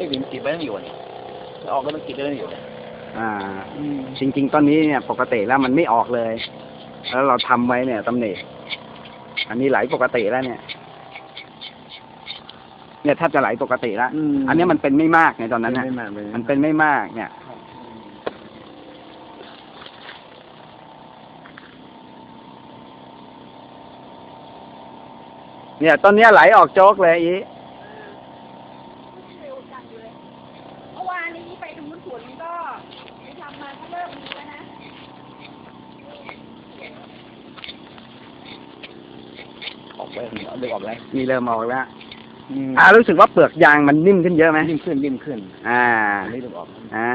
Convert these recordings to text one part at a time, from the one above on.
อ้ยมันติดไปตั้งอยู่นี่ออกก็มันติดไปตั้งอยู่เนี่ยอ่าจริงๆต้นนี้เนี่ย ปกติแล้วมันไม่ออกเลย แล้วเราทำไว้เนี่ยตำหนิอันนี้ไหลปกติแล้วเนี่ย เนี่ยแทบจะไหลปกติแล้วอันนี้มันเป็นไม่มากในตอนนั้นนะไม่มากเลยมันเป็นไม่มากเนี่ย เนี่ยต้นเนี้ยไหลออกโจ๊กเลยอี เร็วจังเลยเมื่อวานนี้ไปดูสวนก็ไปทำมาก็เริ่มมีแล้วนะ ออกไปเดึกออกแล้วมีเริ่มออกแล้วอ่ารู้สึกว่าเปลือกยางมันนิ่มขึ้นเยอะไหมยิ่งขึ้นยิ่งขึ้น อ่าอันนี้เดึกออกอ่า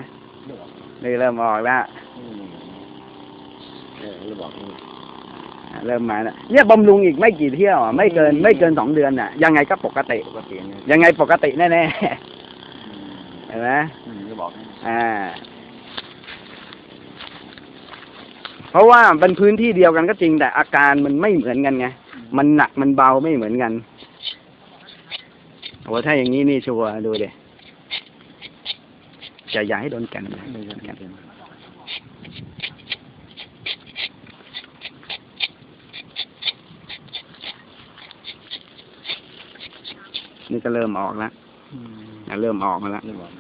เดึกออกนี่เริ่มออกแล้วเออเดึกออกเริ่มมาแล้วเนี่ยบำรุงอีกไม่กี่เที่ยวอะไม่เกินไม่เกินสองเดือนอะ ยังไงก็ปกติปกติยังไงปกติแน่ๆเห็นไหมอืมเดึกอกอ่าเพราะว่าเป็นพื้นที่เดียวกันก็จริงแต่อาการมันไม่เหมือนกันไง มันหนักมันเบาไม่เหมือนกันโอ้ถ้าอย่างนี้นี่ชัวร์ดูดิจะอย่าให้โดนแกันนะไม่ใช่ไม่ใช่นี่ก็เริ่มออกแล้วอืมอะเริ่มออกมาแล้วเดึกออก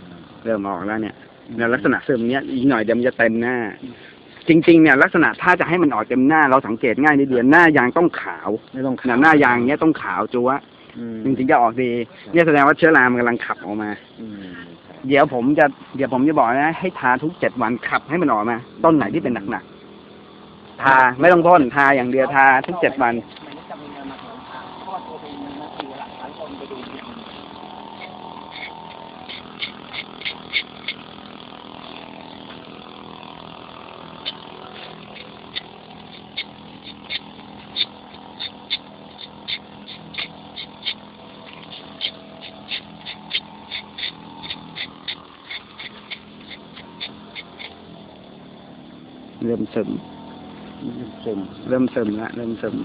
เริ่มออกแล้วเนี่ยเนี่ยลักษณะซึมเนี้ยอีกหน่อยเดี๋ยวมันจะเต็มหน้า จริงๆเนี่ยลักษณะถ้าจะให้มันออกเต็มหน้าเราสังเกตง่ายนิดเดียวหน้ายางต้องขาวไม่ต้องเนี่ยหน้ายางเนี้ยต้องขาวจัวะอืมจริงๆจะออกดี เนี่ยแสดงว่าเชื้อรามันกำลังขับออกมา อืมเดี๋ยวผมจะเดี๋ยวผมจะบอกนะ ให้ทาทุกเจ็ดวันขับให้มันออกมา ต้นไหนที่เป็นหนักๆทาไม่ต้องพ่นทาอย่างเดียวทาทุกเจ็ดวัน ริ่มซึมซึมเริ่มซึมละเริ่มซึม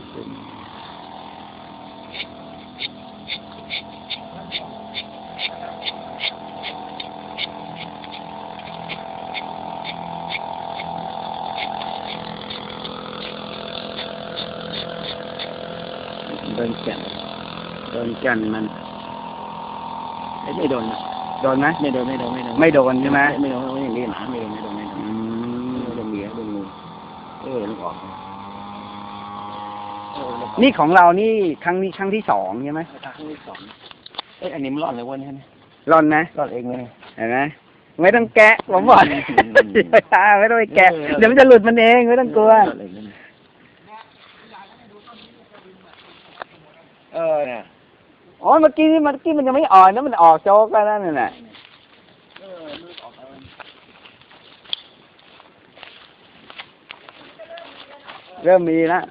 โดนแก่นโดนแก่นมันไม่โดนนะโดนไหมไม่โดนไม่โดนไม่โดนไม่โดนใช่ไหมไม่โดนไม่อย่างนี้หนาไม่โดนไม่โดนไม่โดน อืม ไม่โดนเมียโดนงูเออนึกออกเออนึกออกนี่ของเรานี่ครั้งนี้ครั้งที่สองใช่ไหมครั้งที่สองเอ้ยอันนี้มันรอดเลยเวันนี้ร่อนนะรอดเองเลยเห็นไหมไม่ต้องแกะผมบอกอืมไม่ต้องไปแกะเออเดี๋ยวมันจะหลุดมันเองไม่ต้องกลัวรอดเองเลยเออเนี่ยอ๋อเมื่อกี้นี่เมื่อกี้มันยังไม่อ่อนนะมันออกโจ๊กแล้วนั่นน่ะ เริ่มมีแล้ว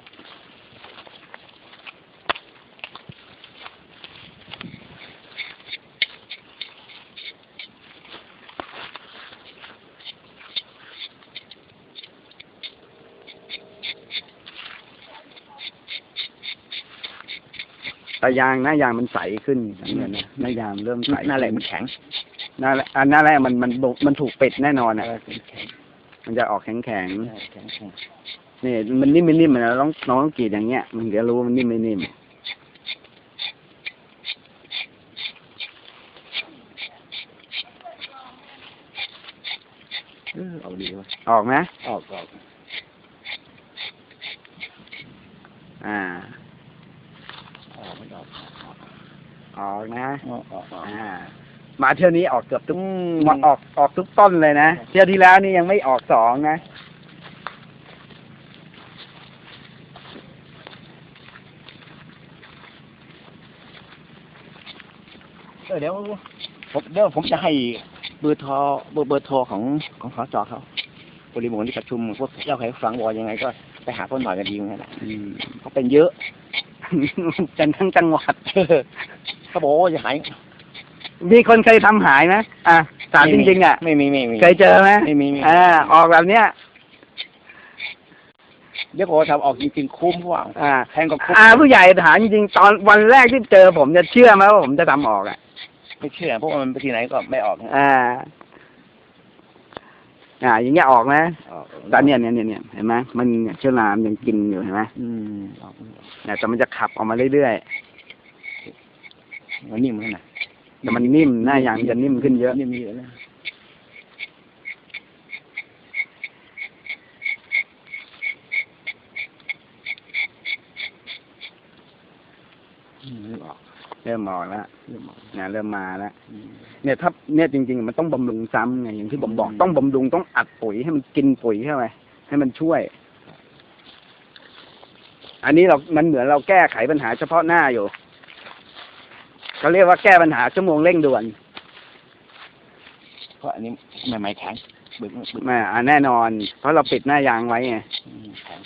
แต่ยางหน้ายางมันใสขึ้นสังเกตนะหน้ายางเริ่มใสนั่นแหละมันแข็งหน้าแหละอันหน้าแรกมันมันบุมันถูกปิดแน่นอนเออะอแข็งมันจะออกแข็งแข็ง นี่มันนิ่มไม่นิ่มนะน้องน้องต้องกรีดอย่างเงี้ยมันเดี๋ยวรู้ว่ามันนิ่มไม่นิ่มเออเอาดีวะออกไหมออกออกอ่าออกไม่ออกออกนะออกออกออกอ่ามาเที่ยวนี้ออกเกือบทุกอืหมดออกออกทุกต้นเลยนะเที่ยวที่แล้วนี่ยังไม่ออกสองนะ เออเดี๋ยวผมเดี๋ยวผมจะให้เบอร์โทรเบอร์เบอร์โทรของของสจเขาบริบูรณ์ที่ประชุมพวกเจ้าใครฟังบอกยังไงก็ไปหาคนหน่อยกันดีเหมือนกันแหละอืมเขาเป็นเยอะจันทั้งจังหวัดเขาบอกว่าจะหายมีคนเคยทำหายไหมอะถามจริงๆอะไม่มีไม่มีเคยเจอไหมไม่มีไม่มีอ่าออกแบบเนี้ยเดี๋ยวพอทำออกจริงๆคุ้มกว่าอ่าแพงกว่าคุ้มอ่าผู้ใหญ่ถามจริงๆตอนวันแรกที่เจอผมจะเชื่อไหมว่าผมจะทำออกอะ ไม่เชื่อเพราะว่ามันไปที่ไหนก็ไม่ออกนะอ่า อ่า อย่างเงี้ยออกไหมออกแต่เนี่ยเนี่ยเนี่ยเนี่ยเห็นไหมมันเนี่ยเชื้อรามยังกินอยู่เห็นไหมอืมออกเนี่ยแต่มันจะขับออกมาเรื่อยมันนิ่มขนาดๆแต่มันนิ่มหน้ายางจะนิ่มขึ้นเยอะนิ่มเยอะนะอืมนึกออก เริ่มออกแล้วเริ่มออกเนี่ยเริ่มมาแล้วอืมเนี่ยถ้าเนี่ยจริง ๆ มันต้องบำรุงซ้ำไงอย่างที่ผมบอกอืมต้องบำรุงต้องอัดปุ๋ยให้มันกินปุ๋ยเข้าไปให้มันช่วย อันนี้เรา มันเหมือนเราแก้ไขปัญหาเฉพาะหน้าอยู่เขาเรียกว่าแก้ปัญหาชั่วโมงเร่งด่วน เพราะอันนี้ใหม่ๆแข็งบึกบึกแม่อ่าแน่นอน เพราะเราปิดหน้ายางไว้ไง อืมแข็ง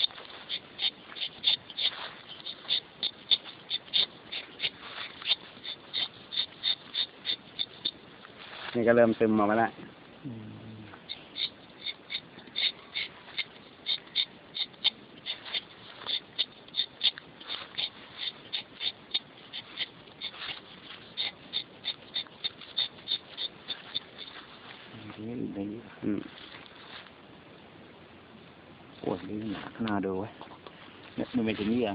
นี่ก็เริ่มซึมออกมาแล้วอืมนี่นี่อืมโอ้ยนี่หนาหน้าดูเว้ยเนี่ยมันเป็นอย่างนี้อะ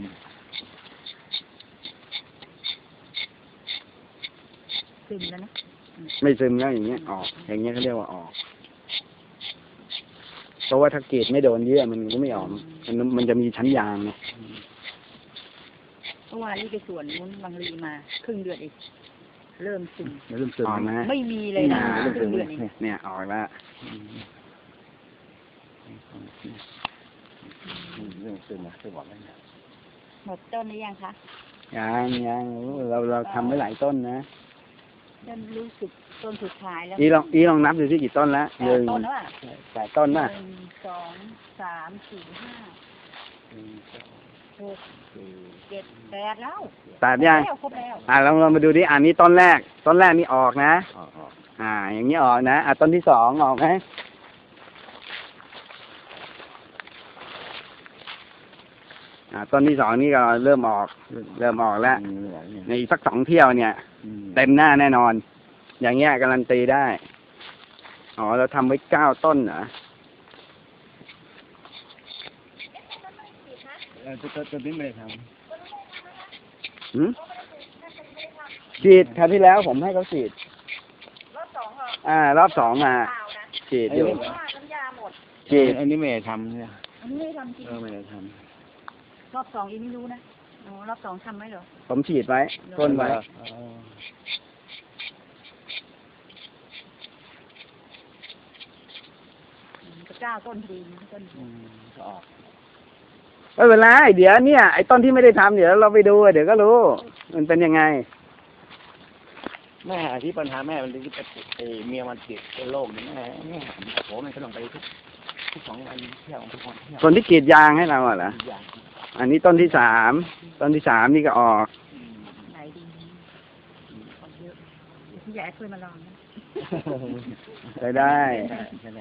ซึมแล้วนะ ไม่ซึมแล้วอย่างเงี้ยออก อย่างเงี้ยเขาเรียกว่าออกเพราะว่าถ้ากรีดไม่โดนเยื่อมันก็ไม่ออกมันมันจะมีชั้นยางไงเมื่อวานนี้ไปสวนนุ้นบางรีมาครึ่งเดือนเองเริ่มซึมเริ่มซึมออกนะไม่มีเลยนะอ่าครึ่งเดือนเองเนี่ยออกแล้วอืมเริ่มซึมอะซึมออกแล้วเนี่ยหมดต้นหรือยังคะยังยังเราเราทำไว้หลายต้นนะ เริ่มรู้สึกต้นสุดท้ายแล้วอีลองอีลองนับดูที่กี่ต้นแล้วแปหนึ่ดงต้นแล้วอะแปดต้นป่ะหนึ่งสองสามสี่ห้าหกเจ็ดแปดแล้วแปดยังแล้วครบแล้วอ่าลองลองมาดูดิอันนี้ต้นแรก ต้นแรกนี่ออกนะออกออกอ่า อย่างนี้ออกนะ อ่าต้นที่สองออกไหมอ่า ต้นที่สองนี่ก็เริ่มออก เริ่มออกแล้วอืมเหลือเนี่ยในอีกสักสองเที่ยวเนี่ยอืมเต็มหน้าแน่นอน อย่างเงี้ยการันตีได้ อ๋อ เราทำไว้เก้าต้นเหรอเออตัวตัวตัวนี้ไม่ได้ทหืมฉีดคราวที่แล้วผมให้เขาฉีด รอบสองเหรออ่า รอบสองมาเปล่านะฉีดอยู่เพราะว่าน้ำยาหมดำฉีดอันนี้ไม่ได้ทำเนี่ยอันนี้ไม่ได้ทำจริงเออไม่ได้ท รอบสองยังไม่รู้นะอ๋อรอบสองทำไหมเหรอ ผมฉีดไว้ำต้นไว้เอออืมก็เก้าต้นพอดีนะต้นอืมก็ออกไม่เป็นไรเดี๋ยวเนี่ยไอ้ต้นที่ไม่ได้ทำเดี๋ยวเราไปดูเดี๋ยวก็รู้ มันเป็นยังไง แม่ที่ปัญหาแม่มันที่ไอ้เมียมันติดเป็นโรคนี่แม่แม่โอ้โหมันก็ต้องไปทุกทุกสองวันเที่ยวทุกวันเที่ยวคนที่กรีดยางให้เราอะเหรอ อย่าง อันนี้ต้นที่สาม ต้นที่สามนี่ก็ออกไหนดีคนเยอะเดี๋ยวพี่ยายช่วยมาลองนะได้ได้ใช่ไหม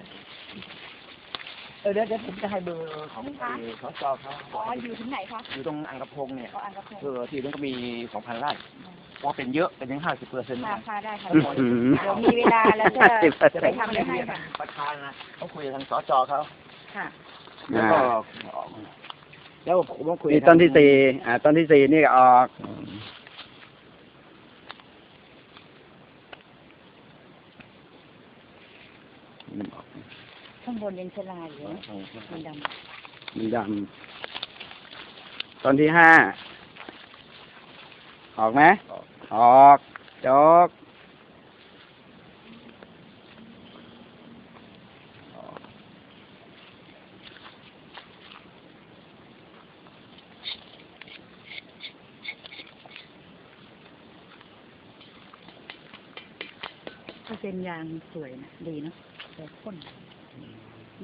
เออเดี๋ยวเดี๋ยวผมจะให้เบอร์ของไอ้เขาจอเขาอ๋ออยู่ที่ไหนคะอยู่ตรงอังกะพงเนี่ยก็อันกระพงเออที่นั้นก็มีสองพันไร่ว่าเป็นเยอะเป็นถึงห้าสิบเปอร์เซ็นต์ราคาได้ค่ะอื้อหือเดี๋ยวมีเวลาแล้วจะจะไปทำให้ค่ะประธานนะเขาคุยกับทางสจเขาค่ะแล้วก็ แล้วผมก็คุยนี่ต้นที่สี่อ่าต้นที่สี่นี่ก็ออกอืมมันออกข้างบนยังชลายอยู่นะมันดมันดำต้นที่ห้าออกไหมออกจกำก็เป็นยางสวยนะดีเนาะแต่ข้น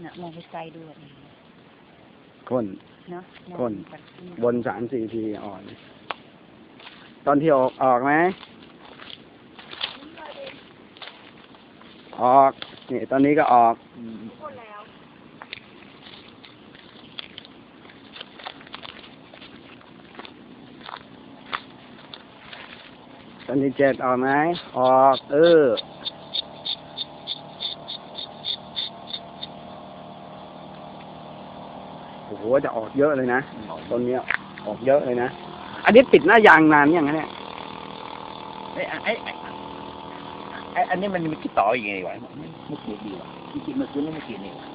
เนี่ยมองไปไกลด้วยข้นเนาะข้นบนสามสี่ทีอ่อนต้นที่ออกออกไหมออกนี่ตอนนี้ก็ออกอืมข้นแล้วอต้นที่เจ็ดออกไหมออก เออ โอ้โหจะออกเยอะเลยนะต้นเนี้ยออกเยอะเลยนะ อันนี้ปิดหน้ายางนานยังไงเนี่ยไอ้ไอ้ไอ้ไอ้อันนี้มันมีคิดต่ออีกไงวะไม่ขีดดีวะที่คิดเมื่อคืนนี่ไม่ขีดนี่วะ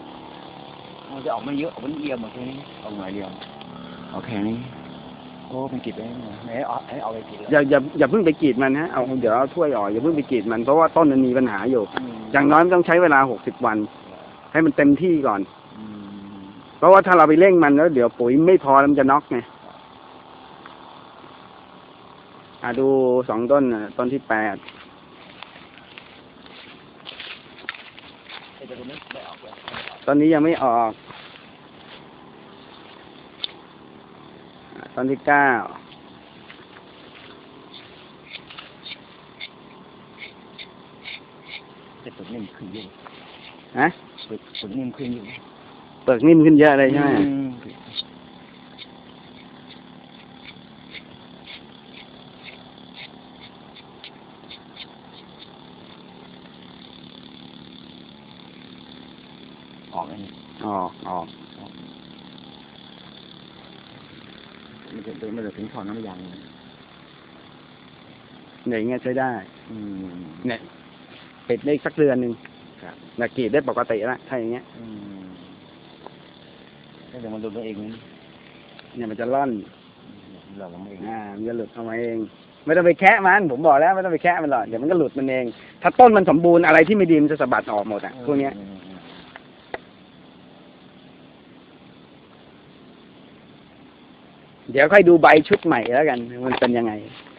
มันจะออกมาเยอะมันเอียงหมดแค่นี้ออกหน่อยเดียวโอเคนี่โอ้เป็นขีดไปไหนไหนเอาให้เอาไปขีดเลยอย่าอย่าอย่าเพิ่งไปกรีดมันนะเอาเดี๋ยวเอาถ้วยออกอย่าเพิ่งไปกรีดมันเพราะว่าต้นมันมีปัญหาอยู่ อย่างน้อยมันต้องใช้เวลาหกสิบวัน ให้มันเต็มที่ก่อนอืม เพราะว่าถ้าเราไปเร่งมันแล้วเดี๋ยวปุ๋ยไม่พอแล้วมันจะน็อกไงอะดูสองต้นน่ะต้นที่แปดไอ้ตัวนี้ไม่ออกเลยต้นนี้ยังไม่ออกอะต้นที่เก้าแต่ตัวนี้มันขึ้นเยอะฮะตัวตัวนี้มันขึ้นเย อะเปิดนิ่มขึ้นเยอะเลยใช่ไหมอืมออกแล้วนี่ออกออกมันจะมันจะถึงถอนน้ำยางเลยอย่างเงี้ยใช้ได้ อืมเนี่ยปิดได้อีกสักเดือนหนึ่งครับนะกรีดได้ปกติแล้วถ้าอย่างเงี้ย อืมแล้ว เดี๋ยวมันดูตัวเองนี่เนี่ยมันจะร่อนเราเราเองอ่ามันจะหลุดออกมาเอง ไม่ต้องไปแคะมันผมบอกแล้วไม่ต้องไปแคะมันหรอกเดี๋ยวมันก็หลุดมันเอง ถ้าต้นมันสมบูรณ์อะไรที่ไม่ดีมันจะสะบัดออกหมดอะพวกเนี้ยอืมอืมเดี๋ยวค่อยดูใบชุดใหม่แล้วกัน มันเป็นยังไงค